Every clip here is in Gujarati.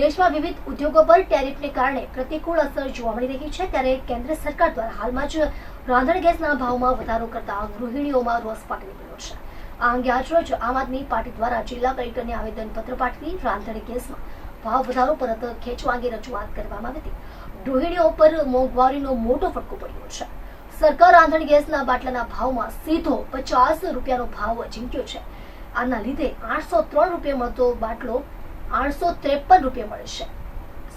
દેશમાં વિવિધ ઉદ્યોગો પર ટેરિફને કારણે પ્રતિકૂળ અસર જોવા મળી રહી છે. ત્યારે કેન્દ્ર સરકાર દ્વારા હાલમાં જ રાંધણ ગેસના ભાવમાં વધારો કરતા ગૃહિણીઓમાં રોષ ફાટી નીકળ્યો છે. આ અંગે આજરોજ આમ આદમી પાર્ટી દ્વારા જિલ્લા કલેક્ટરને આવેદનપત્ર પાઠવી રાંધણ ગેસમાં ભાવ વધારો પરત ખેંચવા અંગે રજૂઆત કરવામાં આવી હતી. ગૃહિણીઓ પર મોંઘવારીનો મોટો ફટકો પડ્યો છે. સરકાર રાંધણ ગેસના બાટલાના ભાવમાં સીધો પચાસ રૂપિયાનો ભાવ ઝીંક્યો છે. આના લીધે આઠસો ત્રણ રૂપિયા મળતો બાટલો આઠસો ત્રેપન રૂપિયા મળે છે.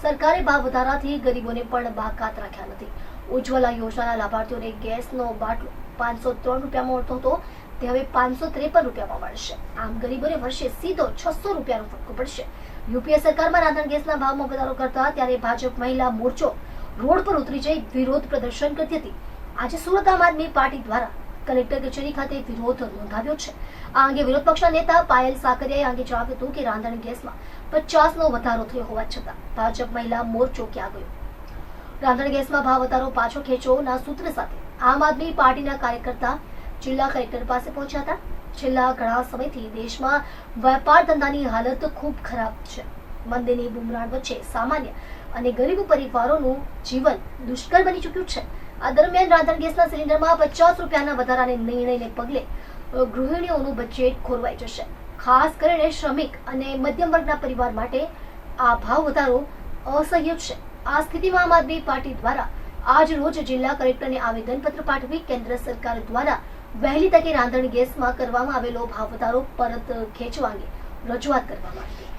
સરકારે ભાવ વધારાથી ગરીબોને પણ બાકાત રાખ્યા નથી. ઉજ્જવલા યોજનાના લાભાર્થીઓને ગેસનો બાટલો પાંચસો ત્રણ રૂપિયામાં મળતો હતો, તે હવે પાંચસો ત્રેપન રૂપિયામાં મળશે આમ ગરીબોને વર્ષે સીધો છસો રૂપિયાનો ફટકો પડશે. યુપીએ સરકારમાં રાંધણ ગેસના ભાવમાં વધારો કરતા ત્યારે ભાજપ મહિલા મોરચો રોડ પર ઉતરી જઈ વિરોધ પ્રદર્શન કરતી હતી. આજે સુરત આમ આદમી પાર્ટી દ્વારા કલેક્ટર કચેરી ખાતે વિરોધ નોંધાવ્યો છે. આ અંગે વિરોધ પક્ષના નેતા પાયલ સાકરિયાએ અંગે જણાવ્યું હતું કે રાંધણ ગેસમાં પચાસનો વધારો થયો હોવા છતાં ભાજપ મહિલા મોરચો ક્યાં ગયો. રાંધણ ગેસમાં ભાવ વધારો પાછો ખેંચોના સૂત્ર સાથે આમ આદમી પાર્ટીના કાર્યકર્તા જિલ્લા કલેક્ટર પાસે પહોંચ્યા હતા. છેલ્લા ઘણા સમયથી દેશમાં વેપાર ધંધાની હાલત ખૂબ ખરાબ છે. મંદીની બુમરાણ વચ્ચે સામાન્ય અને ગરીબ પરિવારોનું જીવન દુષ્કર બની ચૂક્યું છે. આ દરમિયાન રાંધણ ગેસના સિલિન્ડરમાં પચાસ રૂપિયાના વધારાને નિર્ણયને પગલે ગૃહિણીઓનું બજેટ ખોરવાઈ જશે. ખાસ કરીને શ્રમિક અને મધ્યમ વર્ગના પરિવાર માટે આ ભાવ વધારો અસહ્ય છે. આ સ્થિતિમાં આમ આદમી પાર્ટી દ્વારા આજ રોજ જિલ્લા કલેક્ટરને આવેદનપત્ર પાઠવી કેન્દ્ર સરકાર દ્વારા વહેલી તકે રાંધણ ગેસમાં કરવામાં આવેલો ભાવ વધારો પરત ખેંચવા અંગે રજૂઆત કરવામાં આવી.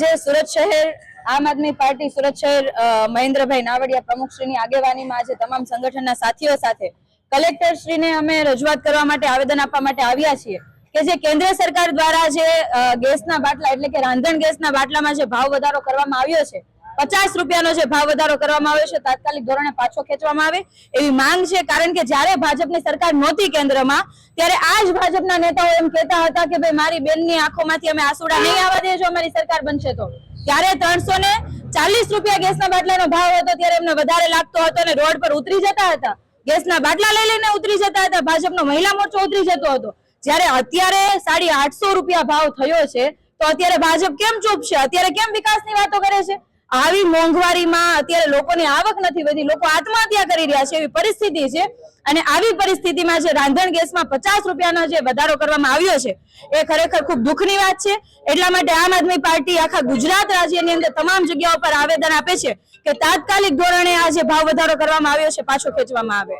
આજે સુરત શહેર, આમ આદમી પાર્ટી સુરત શહેર મહેન્દ્રભાઈ નાવડિયા પ્રમુખશ્રીની આગેવાનીમાં આજે તમામ સંગઠનના સાથીઓ સાથે કલેક્ટર શ્રીને અમે રજૂઆત કરવા માટે આવેદન આપવા માટે આવ્યા છીએ કે જે કેન્દ્ર સરકાર દ્વારા જે ગેસના બાટલા એટલે કે રાંધણ ગેસના બાટલામાં જે ભાવ વધારો કરવામાં આવ્યો છે પચાસ રૂપિયાનો જે ભાવ વધારો કરવામાં આવ્યો છે, તાત્કાલિક ધોરણે પાછો ખેંચવામાં આવે એવી માંગ છે. કારણ કે જ્યારે ભાજપની સરકાર નહોતી કેન્દ્રમાં, ત્યારે આ જ ભાજપના નેતાઓ એમ કહેતા હતા કે ભાઈ, મારી બેનની આંખોમાંથી અમે આસુડા નહીં આવવા દઈએ જો અમારી સરકાર બનશે તો. ત્યારે ત્રણસો ને ચાલીસ રૂપિયા ગેસના બાટલાનો ભાવ હતો, ત્યારે એમને વધારે લાગતો હતો અને રોડ પર ઉતરી જતા હતા. ગેસના બાટલા લઈ લઈને ઉતરી જતા હતા. ભાજપનો મહિલા મોરચો ઉતરી જતો હતો. જ્યારે અત્યારે સાડી આઠસો રૂપિયા ભાવ થયો છે, તો અત્યારે ભાજપ કેમ ચૂપ છે? અત્યારે કેમ વિકાસની વાતો કરે છે? આવી મોંઘવારીમાં અત્યારે લોકોની આવક નથી વધી, લોકો આત્મહત્યા કરી રહ્યા છે એવી પરિસ્થિતિ છે. અને આવી પરિસ્થિતિમાં જે રાંધણ ગેસમાં પચાસ રૂપિયાનો જે વધારો કરવામાં આવ્યો છે, એ ખરેખર ખૂબ દુઃખની વાત છે. એટલા માટે આમ આદમી પાર્ટી આખા ગુજરાત રાજ્યની અંદર તમામ જગ્યાઓ પર આવેદન આપે છે કે તાત્કાલિક ધોરણે આ જે ભાવ વધારો કરવામાં આવ્યો છે, પાછો ખેંચવામાં આવે.